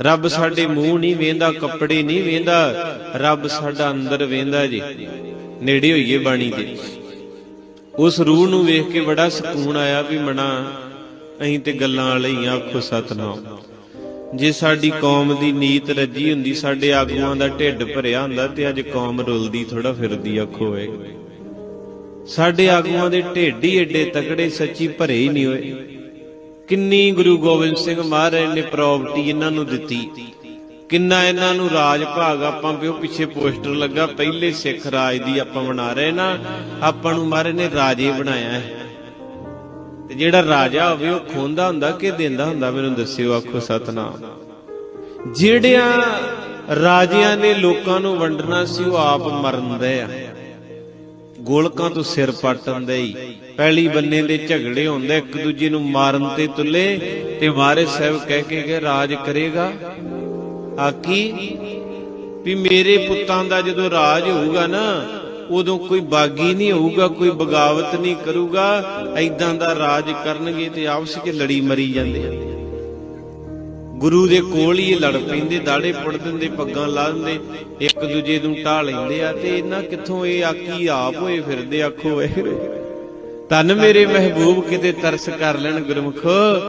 ਰੱਬ ਸਾਡੇ ਮੂੰਹ ਨਹੀਂ ਵੇਂਦਾ, ਕੱਪੜੇ ਨਹੀਂ ਵੇਂਦਾ, ਰੱਬ ਸਾਡਾ ਅੰਦਰ ਵੇਂਦਾ ਜੀ। ਨੇੜੇ ਹੋਈਏ ਬਾਣੀ ਦੇ। ਉਸ ਰੂਹ ਨੂੰ ਵੇਖ ਕੇ ਬੜਾ ਸਕੂਨ ਆਇਆ ਵੀ ਮਣਾ ਅਹੀਂ ਤੇ ਗੱਲਾਂ ਵਾਲੇ ਆਖੋ ਸਤਨਾਮ। ਜੇ ਸਾਡੀ ਕੌਮ ਦੀ ਨੀਤ ਰੱਜੀ ਹੁੰਦੀ, ਸਾਡੇ ਆਗੂਆਂ ਦਾ ਢਿੱਡ ਭਰਿਆ ਹੁੰਦਾ, ਤੇ ਅੱਜ ਕੌਮ ਰੁਲਦੀ ਥੋੜਾ ਫਿਰਦੀ, ਆਖੋ ਵੇ ਸਾਡੇ ਆਗੂਆਂ ਦੇ ਢਿੱਡ ਹੀ ਏਡੇ ਤਕੜੇ, ਸੱਚੀ ਭਰੇ ਹੀ ਨਹੀਂ ਹੋਏ। ਕਿੰਨੀ ਗੁਰੂ ਗੋਬਿੰਦ ਸਿੰਘ ਮਹਾਰਾਜ ਨੇ ਪ੍ਰਾਪਰਟੀ ਇਹਨਾਂ ਨੂੰ ਦਿੱਤੀ। ਕਿੰਨਾ ਇਹਨਾਂ ਨੂੰ ਰਾਜ ਭਾਗ ਆਪਾਂ ਪਿਓ ਪਿੱਛੇ ਪੋਸਟਰ ਲੱਗਾ, ਪਹਿਲੇ ਸਿੱਖ ਰਾਜ ਦੀ ਆਪਾਂ ਬਣਾ ਰਹੇ ਨਾ, ਆਪਾਂ ਨੂੰ ਮਹਾਰਾਜ ਨੇ ਰਾਜੇ ਬਣਾਇਆ ਹੈ। ਤੇ ਜਿਹੜਾ ਰਾਜਾ ਹੋਵੇ ਉਹ ਖੋਂਦਾ ਹੁੰਦਾ ਕਿ ਦਿੰਦਾ ਹੁੰਦਾ, ਮੈਨੂੰ ਦੱਸਿਓ, ਆਖੋ ਸਤਨਾਮ। ਜਿਹੜਿਆਂ ਰਾਜਿਆਂ ਨੇ ਲੋਕਾਂ ਨੂੰ ਵੰਡਣਾ ਸੀ, ਉਹ ਆਪ ਮਰਨਦੇ ਆ। ਗੋਲਕਾਂ ਤੋਂ ਸਿਰ ਪੱਟਣ ਦੇ ਹੀ। ਪਹਿਲੀ ਬੰਨੇ ਦੇ ਝਗੜੇ ਹੁੰਦੇ, ਇੱਕ ਦੂਜੇ ਨੂੰ ਮਾਰਨ ਤੇ ਤੁਲੇ ਤੇ ਮਾਰੇ ਸਾਹਿਬ ਕਹਿ ਕੇ ਕਿ ਰਾਜ ਕਰੇਗਾ? ਆਕੀ ਵੀ ਮੇਰੇ ਪੁੱਤਾਂ ਦਾ ਜਦੋਂ ਰਾਜ ਹੋਊਗਾ ਨਾ, ਉਦੋਂ ਕੋਈ ਬਾਗੀ ਨਹੀਂ ਹੋਊਗਾ, ਕੋਈ ਬਗਾਵਤ ਨਹੀਂ ਕਰੂਗਾ। ਐਦਾਂ ਦਾ ਰਾਜ ਕਰਨਗੇ ਤੇ ਆਪਸ ਵਿੱਚ ਲੜੀ ਮਰੀ ਜਾਂਦੇ ਆ। ਗੁਰੂ ਦੇ ਕੋਲ ਹੀ ਲੜ ਪੈਂਦੇ, ਦਾੜੇ ਪੁੱਟ ਦਿੰਦੇ, ਪੱਗਾਂ ਲਾ ਦਿੰਦੇ, ਇੱਕ ਦੂਜੇ ਨੂੰ ਢਾ ਲੈਂਦੇ ਆ ਤੇ ਇਹਨਾਂ ਕਿੱਥੋਂ ਇਹ ਆਕੀ ਆਪ ਹੋਏ ਫਿਰਦੇ, ਆਖੋ ਵਾਹਿਗੁਰੂ ਤਨ ਮੇਰੇ ਮਹਿਬੂਬ, ਕਿਤੇ ਤਰਸ ਕਰ ਲੈਣ ਗੁਰਮੁਖ।